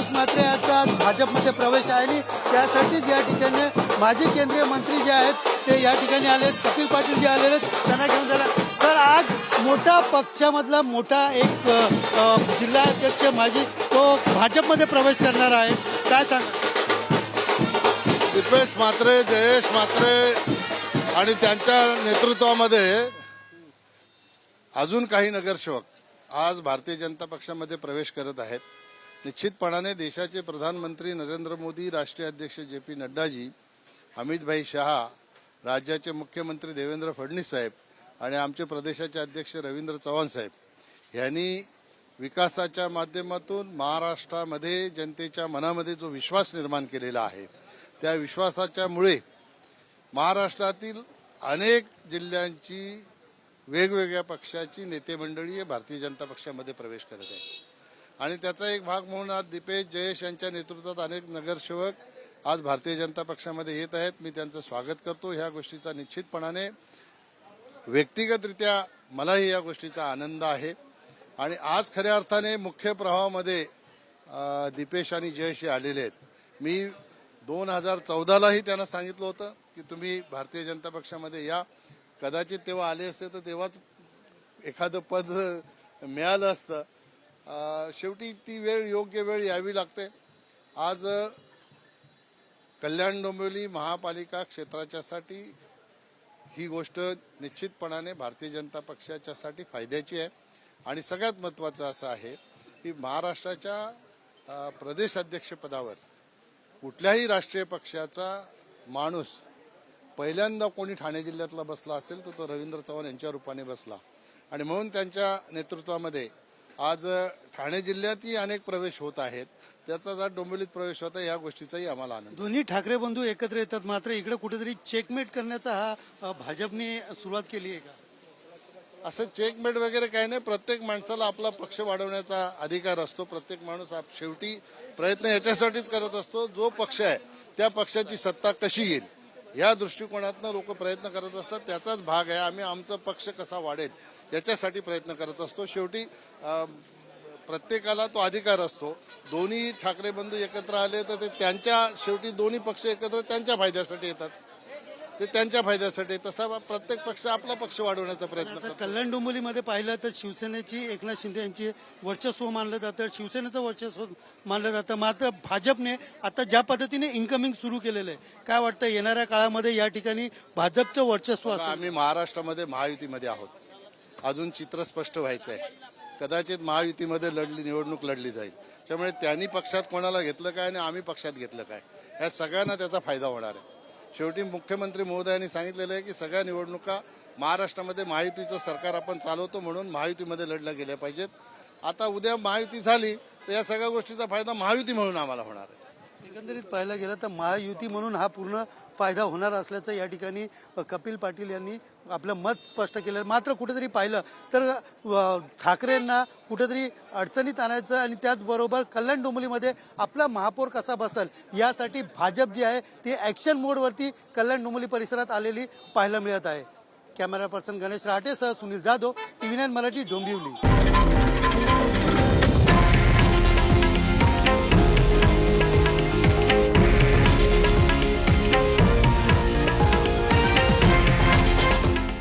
दिपेश म्हात्रे यांचा भाजपमध्ये प्रवेश आहे आणि त्यासाठीच या ठिकाणी माजी केंद्रीय मंत्री जे आहेत ते या ठिकाणी आले कपिल पाटील जे आलेले आहेत त्यांना घेऊन झाला तर आज मोठा पक्षामधला मोठा एक जिल्हा अध्यक्ष माजी तो भाजपमध्ये प्रवेश करणार आहे. काय सांगा? दीपेश म्हात्रे जयेश म्हात्रे आणि त्यांच्या नेतृत्वामध्ये अजून काही नगरसेवक आज भारतीय जनता पक्षामध्ये प्रवेश करत आहेत. निश्चितपणाने देशाचे प्रधानमंत्री नरेंद्र मोदी राष्ट्रीय अध्यक्ष जे पी नड्डाजी अमितभाई शहा राज्याचे मुख्यमंत्री देवेंद्र फडणवीस साहेब आणि आमचे प्रदेशाचे अध्यक्ष रवींद्र चव्हाण साहेब यांनी विकासाच्या माध्यमातून महाराष्ट्रामध्ये जनतेच्या मनामध्ये जो विश्वास निर्माण केलेला आहे त्या विश्वासाच्यामुळे महाराष्ट्रातील अनेक जिल्ह्यांची वेगवेगळ्या पक्षाची नेते मंडळी हे भारतीय जनता पक्षामध्ये प्रवेश करत आहे आणि त्याचा एक भाग म्हणून आज दीपेश जयेश यांच्या नेतृत्वात अनेक नगरसेवक आज भारतीय जनता पक्षामध्ये येत आहेत. मी त्यांचं स्वागत करतो ह्या गोष्टीचा निश्चितपणाने. व्यक्तिगतरित्या मलाही या गोष्टीचा आनंद आहे. आणि आज खऱ्या अर्थाने मुख्य प्रवाहामध्ये दीपेश आणि जयेश हे आलेले आहेत. मी दोन हजार चौदालाही त्यांना सांगितलं होतं की तुम्ही भारतीय जनता पक्षामध्ये या. कदाचित तेव्हा आले असते तर तेव्हाच एखादं पद मिळालं असतं. शेवटी ती वेळ योग्य वेळ यावी लागते. आज कल्याण डोंबिवली महापालिका क्षेत्राच्यासाठी ही गोष्ट निश्चितपणाने भारतीय जनता पक्षाच्यासाठी फायद्याची आहे. आणि सगळ्यात महत्त्वाचं असं आहे की महाराष्ट्राच्या प्रदेश अध्यक्षपदावर कुठल्याही राष्ट्रीय पक्षाचा माणूस पहिल्यांदा कोणी ठाणे जिल्ह्यातला बसला असेल तर तो रवींद्र चव्हाण यांच्या रूपाने बसला. आणि म्हणून त्यांच्या नेतृत्वामध्ये आज ठाणे जिल्ह्यातही अनेक प्रवेश होत आहेत. त्याचा जर डोंबिवलीत प्रवेश होता या गोष्टीचाही आम्हाला आनंद दोन्ही ठाकरे बंधू एकत्र येतात मात्र इकडे कुठेतरी चेकमेट करण्याचा हा भाजपने सुरुवात केली आहे का? असं चेकमेट वगैरे काही नाही. प्रत्येक माणसाला आपला पक्ष वाढवण्याचा अधिकार असतो. प्रत्येक माणूस शेवटी प्रयत्न याच्यासाठीच करत असतो. जो पक्ष आहे त्या पक्षाची सत्ता कशी येईल? या दृष्टिकोनातनं लोक प्रयत्न करत असतात. त्याचाच भाग आहे. आम्ही आमचा पक्ष कसा वाढेल? याच्यासाठी प्रयत्न करत असतो. शेवटी प्रत्येकाला तो अधिकार असतो. दोन्ही ठाकरे बंधू एकत्र आले तर ते त्यांच्या शेवटी दोन्ही पक्ष एकत्र त्यांच्या फायद्यासाठी येतात. ते त्यांच्या फायद्यासाठी तसा प्रत्येक पक्ष आपला पक्ष वाढवण्याचा प्रयत्न करतो. कल्याण डोंबिवलीमध्ये पाहिलं तर शिवसेनेची एकनाथ शिंदे यांची वर्चस्व मानलं जातं. शिवसेनेचं वर्चस्व मानलं जातं. मात्र भाजपने आता ज्या पद्धतीने इन्कमिंग सुरू केलेलं आहे काय वाटतं येणाऱ्या काळामध्ये या ठिकाणी भाजपचं वर्चस्व आम्ही महाराष्ट्रामध्ये महायुतीमध्ये आहोत. अजून चित्र स्पष्ट व्हायचं आहे कदाचित महायुतीमध्ये लढली निवडणूक लढली जाईल. त्यामुळे त्यांनी पक्षात कोणाला घेतलं काय आणि आम्ही पक्षात घेतलं काय ह्या सगळ्यांना त्याचा फायदा होणार आहे. शेवटी मुख्यमंत्री महोदयांनी सांगितलेलं आहे की सगळ्या निवडणुका महाराष्ट्रामध्ये महायुतीचं सरकार आपण चालवतो म्हणून महायुतीमध्ये लढल्या गेल्या पाहिजेत. आता उद्या महायुती झाली तर या सगळ्या गोष्टीचा फायदा महायुती म्हणून आम्हाला होणार आहे. एकंदरीत पाहायला गेलं तर महायुती म्हणून हा पूर्ण फायदा होणार असल्याचं या ठिकाणी कपिल पाटील यांनी आपलं मत स्पष्ट केलं. मात्र कुठेतरी पाहिलं तर ठाकरेंना कुठेतरी अडचणीत आणायचं आणि त्याचबरोबर कल्याण डोंबलीमध्ये आपला महापौर कसा बसल यासाठी भाजप जी आहे ती ॲक्शन मोडवरती कल्याण डोंबिवली परिसरात आलेली पाहायला मिळत आहे. Camera person Ganesh राहटेसह Sunil Jadhav T V nine Marathi Dombivli.